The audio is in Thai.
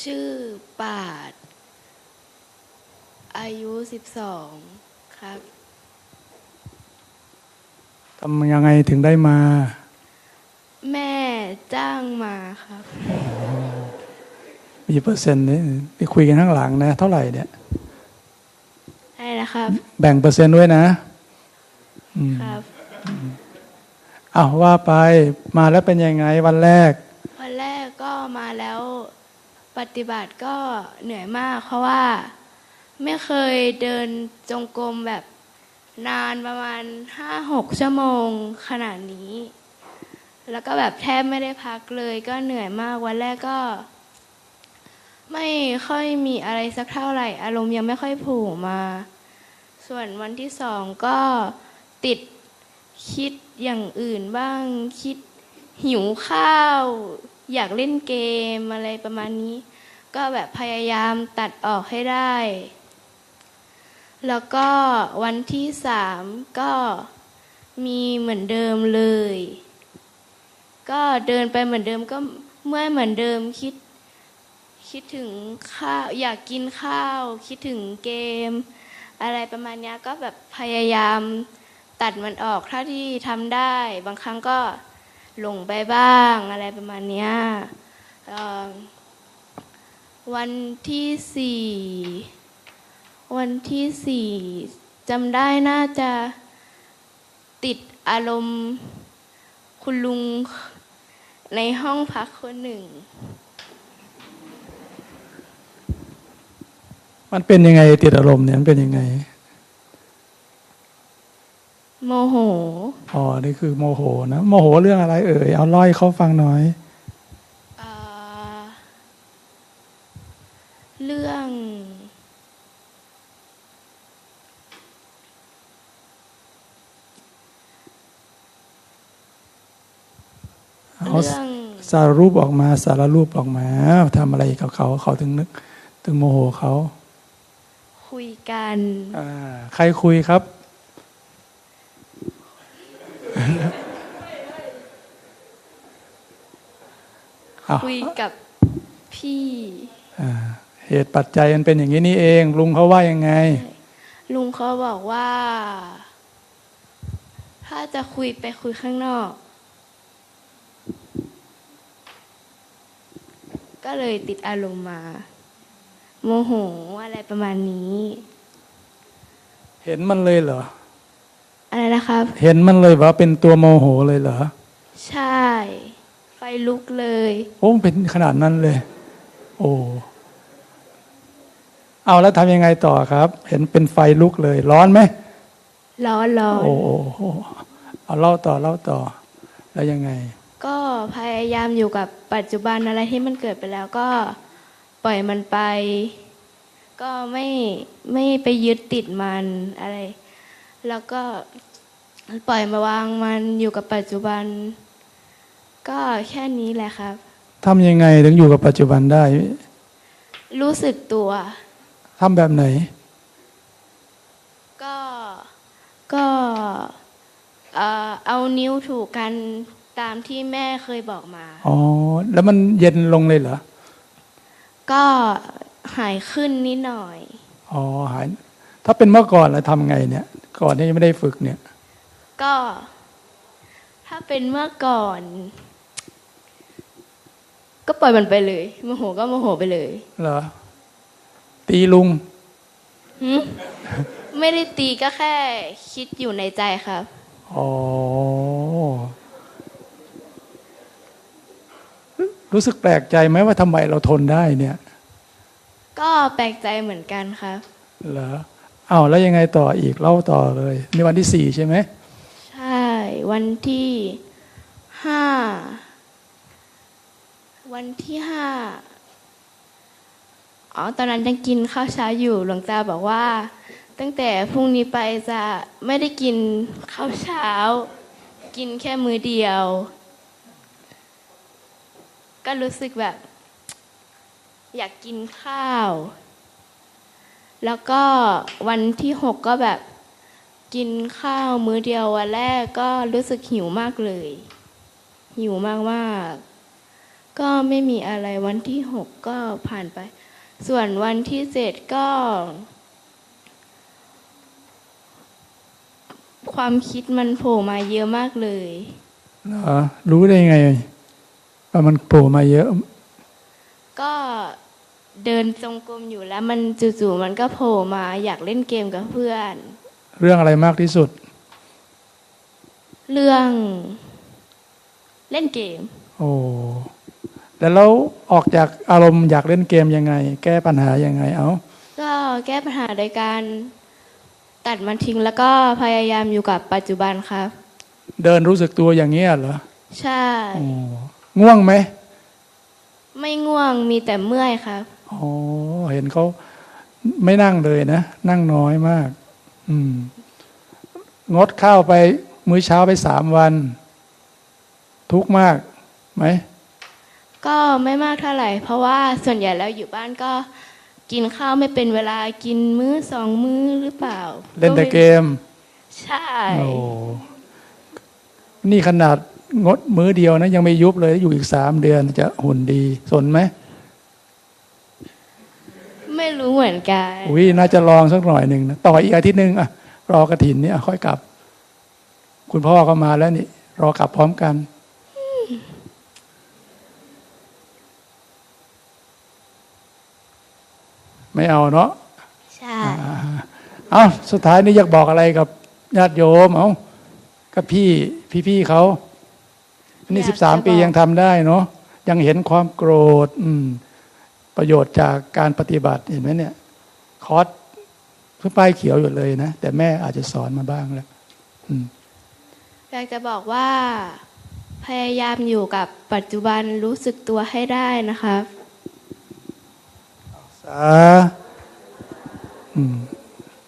ชื่อปาด อายุสิบสองครับทำยังไงถึงได้มา แม่จ้างมาครับมีเปอร์เซ็นต์นี่ไปคุยกันข้างหลังนะ เท่าไหร่เนี่ยใช่นะครับ แบ่งเปอร์เซ็นต์ด้วยนะอืมครับอ้าวว่าไปมาแล้วเป็นยังไงวันแรก วันแรกก็มาแล้ว ปฏิบัติก็เหนื่อยมากเพราะว่าไม่เคยเดินจงกรมแบบนานประมาณห้าหกชั่วโมงขนาดนี้ แล้วก็แบบแทบไม่ได้พักเลยก็เหนื่อยมากวันแรกก็ ไม่ค่อยมีอะไรสักเท่าไหร่ อารมณ์ยังไม่ค่อยผูกมา ส่วนวันที่สองก็ติดคิดอย่างอื่นบ้างคิดหิวข้าว อยากเล่นเกมอะไรประมาณนี้ ก็แบบพยายามตัดออกให้ได้ แล้วก็วันที่สามก็มีเหมือนเดิมเลย ก็เดินไปเหมือนเดิมก็เมื่อเหมือนเดิมคิด คิดถึงข้าวอยากกินข้าว คิดถึงเกม อะไรประมาณนี้ก็แบบพยายามตัดมันออกเท่าที่ทำได้ บางครั้งก็ หลงไปบ้างอะไรประมาณเนี้ยเอ่อวันที่สี่วันที่สี่จำได้น่าจะติดอารมณ์คุณลุงในห้องพักคนหนึ่ง มันเป็นยังไงติดอารมณ์เนี่ยมันเป็นยังไง โมโห อ๋อ นี่คือโมโหนะ โมโหเรื่องอะไรเอ่ย เอาเล่าให้เขาฟังหน่อยเอ่อเรื่อง เอาเรื่องสารรูปออกมา สารรูปออกมาทำอะไรกับเขา เขาถึงนึก ถึงโมโหเขา คุยกันอ่าใครคุยครับอ้าว คุยกับพี่อ่าเหตุปัจจัยมันเป็นอย่างนี้นี่เอง ลุงเขาว่ายังไง ลุงเขาบอกว่า ถ้าจะคุยไปคุยข้างนอก ก็เลยติดอารมณ์มา โมโหอะไรประมาณนี้ เห็นมันเลยเหรอ อะไรนะครับ เห็นมันเลยว่าเป็นตัวโมโหเลยเหรอ ใช่ ไฟลุกเลย โอ้มันเป็นขนาดนั้นเลย โอ้เอาแล้วทำยังไงต่อครับ เห็นเป็นไฟลุกเลย ร้อนไหมร้อนร้อนโอ้โอ้โอ้เอาเล่าต่อเล่าต่อ แล้วยังไง ก็พยายามอยู่กับปัจจุบันอะไรที่มันเกิดไปแล้วก็ปล่อยมันไป ก็ไม่ไม่ไปยึดติดมันอะไร แล้วก็ปล่อยมาวางมันอยู่กับปัจจุบัน ก็แค่นี้แหละครับทำยังไงถึงอยู่กับปัจจุบันได้ รู้สึกตัวทำแบบไหน ก็ก็เอ่อเอานิ้วถูกกันตามที่แม่เคยบอกมา อ๋อ แล้วมันเย็นลงเลยเหรอ ก็หายขึ้นนิดหน่อย อ๋อ หาย ถ้าเป็นเมื่อก่อนแล้วทำไงเนี่ย ก่อนที่ยังไม่ได้ฝึกเนี่ย ก็ ถ้าเป็นเมื่อก่อน ก็ปล่อยมันไปเลยโมโหก็โมโหไปเลย เหรอ ตีลุงหึไม่ได้ตีก็แค่คิดอยู่ในใจครับ อ๋อ รู้สึกแปลกใจไหมว่าทำไมเราทนได้เนี่ย ก็แปลกใจเหมือนกันครับ เหรอ อ้าวแล้วยังไงต่ออีกเล่าต่อเลยนี่วันที่สี่ใช่ไหมใช่ วันที่ห้าวันที่ห้าอ๋อตอนนั้นยังกินข้าวเช้าอยู่หลวงตาบอกว่า ตั้งแต่พรุ่งนี้ไปจะไม่ได้กินข้าวเช้า กินแค่มื้อเดียว ก็รู้สึกแบบ อยากกินข้าว แล้วก็วันที่หกก็แบบกินข้าวมื้อเดียววันแรกก็รู้สึกหิวมากเลย หิวมากๆก็ไม่มีอะไรวันที่หกก็ผ่านไป ส่วนวันที่เจ็ดก็ ความคิดมันโผล่มาเยอะมากเลยเหรอรู้ได้ไงว่ามันโผล่มาเยอะ เดินจงกรมอยู่แล้วมันจู่ๆมันก็โผล่มาอยากเล่นเกมกับเพื่อน เรื่องอะไรมากที่สุด เรื่อง เล่นเกม โอ้แล้วเราออกจากอารมณ์อยากเล่นเกมยังไง แก้ปัญหายังไงเอาก็แก้ปัญหาโดยการตัดมันทิ้งแล้วก็พยายามอยู่กับปัจจุบันครับ เดินรู้สึกตัวอย่างเงี้ยเหรอ ใช่โอ้ง่วงไหม ไม่ง่วงมีแต่เมื่อยครับ โอ้เห็นเขาไม่นั่งเลยนะ นั่งน้อยมาก อืม งดข้าวไปมื้อเช้าไปสามวัน ทุกข์มากไหมก็ไม่มากเท่าไหร่ เพราะว่าส่วนใหญ่แล้วอยู่บ้านก็ กินข้าวไม่เป็นเวลากินมื้อสองมื้อหรือเปล่า เล่นแต่เกม ใช่โอ้นี่ขนาดงดมื้อเดียวนะ ยังไม่ยุบเลยอยู่อีกสามเดือนจะหุ่นดี สนไหม ไม่รู้เหมือนกันอุ้ยน่าจะลองสักหน่อยหนึ่งนะต่ออีกอาทิตย์หนึ่งอะรอกระถินเนี่ยค่อยกลับ คุณพ่อก็มาแล้วนี่ รอกลับพร้อมกัน ไม่เอาเนาะใช่อ่าเอาสุดท้ายนี่อยากบอกอะไรกับญาติโยมเอากับพี่พี่ๆเขาอันนี้สิบสามปียังทำได้เนาะยังเห็นความโกรธ อืม ประโยชน์จากการปฏิบัติเห็นไหมเนี่ยคอร์สเพิ่งป้ายเขียวอยู่เลยนะ แต่แม่อาจจะสอนมาบ้างแล้วอืมอยากจะบอกว่าพยายามอยู่กับปัจจุบันรู้สึกตัวให้ได้นะครับสาอืม